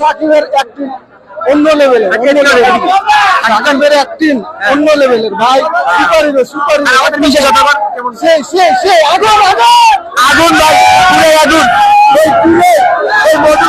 সাকিবের একটি অ্যাক্টিং অন্য লেভেলের সাকিবের অ্যাক্টিং অন্য লেভেলের ভাই সুপার হিরো সুপার হিরো আমাদের বিশেষ অতবার সে সে সে আগুন আগুন! আগুন ভাই। আগুন। তুলে। এই মধু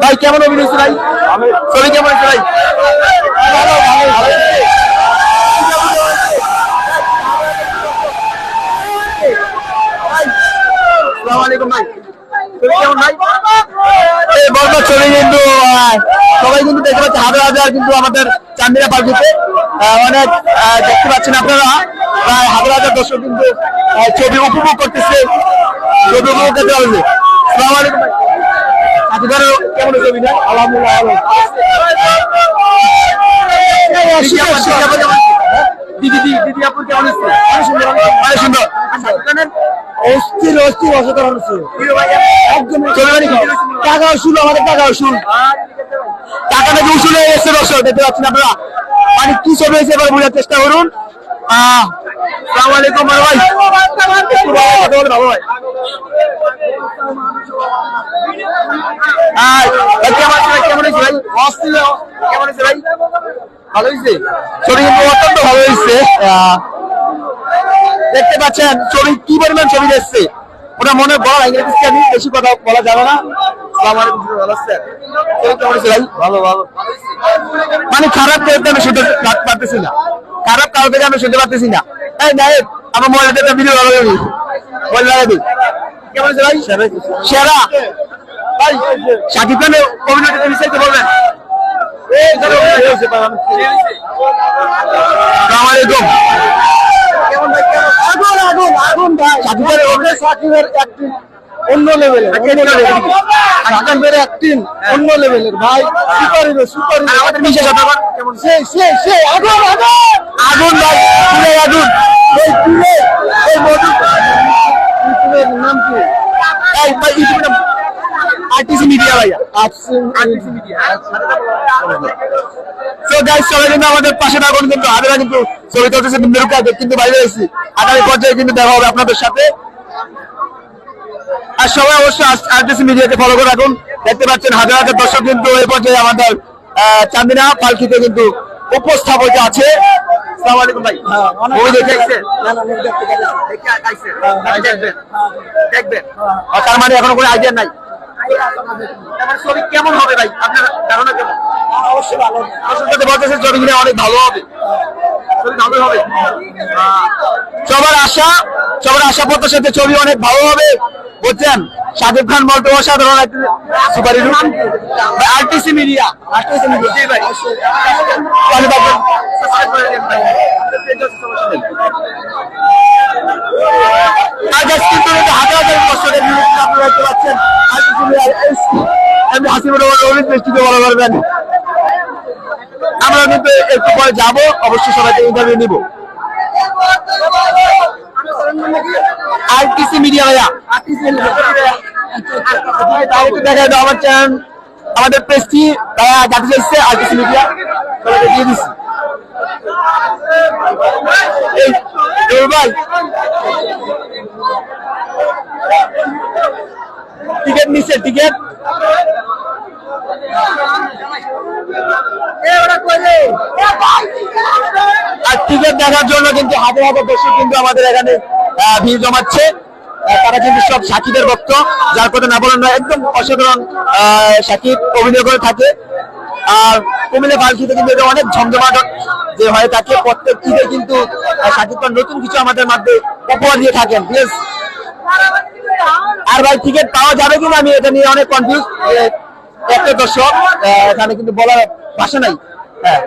ভাই কেমন অভিনয় হয়েছে ভাই? ছবি কেমন হয়েছে ভাই? ছবি কিন্তু সবাই কিন্তু দেখতে পাচ্ছে হাজার হাজার কিন্তু আমাদের চান্দিনা পার্কিতে অনেক দেখতে পাচ্ছেন আপনারা। প্রায় হাজার হাজার দর্শক কিন্তু ছবি উপভোগ করতেছে। ছবি উপভোগ করতে পারবে আসসালামু কেমন আলহামদুলিল্লাহ দিদি? দিদি কেমন? সুন্দর অস্থির অস্থির অসাধারণ একদম? টাকা উসুল আমাদের টাকা উসুল। টাকা নাকি উসুল হয়ে এসছে দর্শক দেখতে পাচ্ছেন আপনারা। মানে কি ছবি হয়েছে এবার বোঝার চেষ্টা করুন। আহ সালাম আলাইকুম ভাই ভালো ভাই, দেখতে পাচ্ছেন, ছবি কি পরিমাণ ছবি দেখছে? ওটা মনে বলা ইংরেজি বেশি কথা বলা যাবে না। মানে খারাপ করতে আমি শুনতে পারতেছি না। খারাপ কারও থেকে আমি শুনতে পারতেছি না। এই আমার একটা ভিডিও ভালো লাগা দিই কেমন আছে ভাই? সেরা। ভাই শাকিব খানের অভিনয়টা বিস্তারিত বলবেন। অন্য লেভেলের লেভেলের সাকিবের অন্য লেভেলের ভাই সুপার হিরো সুপার হিরো আমাদের বিশেষ অতবার কেমন? সে সে সে আগুন আগুন। আগুন ভাই আগুন। এই এই মধু ইউটিউবের নাম কি এই ভাই ইউটিউবে আপনাদের সাথে। আর সবাই অবশ্যই আরটিসি মিডিয়াকে ফলো করে রাখুন দেখতে পাচ্ছেন হাজার হাজার দর্শক কিন্তু এই পর্যায়ে আমাদের চান্দিনা পালকিতে কিন্তু উপস্থাপক আছে। আসসালামু আলাইকুম ভাই। হ্যাঁ, মুভি দেখে আসছেন না না দেখতে আইছেন দেখবেন। দেখবেন। তার মানে এখনও কোনো আইডিয়া নাই? ছবি কেমন হবে ভাই? আপনার ধারণা কেমন? অবশ্যই ভালো। আসলে বলতেছে ছবিগুলো অনেক ভালো হবে। আহ, সবার আশা সবার আশা প্রত্যাশাতে ছবি অনেক ভালো হবে। বুঝছেন? শাকিব খান বলতে অসাধারণ super hero RTC media RTC ভাই। কিন্তু হাজার হাজার আপনারা দেখতে পাচ্ছেন আরটিসি মিডিয়া আমি হাসিবুর রহমান অনেক বলা পারবেন আমরা কিন্তু একটু পরে যাব। অবশ্যই সবাইকে ইন্টারভিউ নিব। আরটিসি মিডিয়া ভাইয়া। দেখা যাবে আমার চ্যানেল আমাদের পেজটি তারা জানতে চাইছে, আরটিসি মিডিয়া। সবাইকে দিয়ে দিচ্ছি ভাই। টিকিট নিচ্ছে, টিকিট। আর টিকিট দেখার জন্য কিন্তু হাজার হাজার দর্শক কিন্তু আমাদের এখানে ভিড় জমাচ্ছে। তারা কিন্তু সব সাকিবের ভক্ত, যার কথা না বলেন না একদম অসাধারণ সাকিব অভিনয় করে থাকে। আর কুমিল্লা পালকিতে কিন্তু এটা অনেক ঝমঝমাট যে হয়ে থাকে। প্রত্যেক ঈদে কিন্তু সাকিব খান নতুন কিছু আমাদের মধ্যে উপহার দিয়ে থাকেন। প্লিজ আর ভাই টিকিট পাওয়া যাবে কিনা আমি এটা নিয়ে অনেক কনফিউজ একটা দর্শক এখানে কিন্তু বলার ভাষা নাই। হ্যাঁ।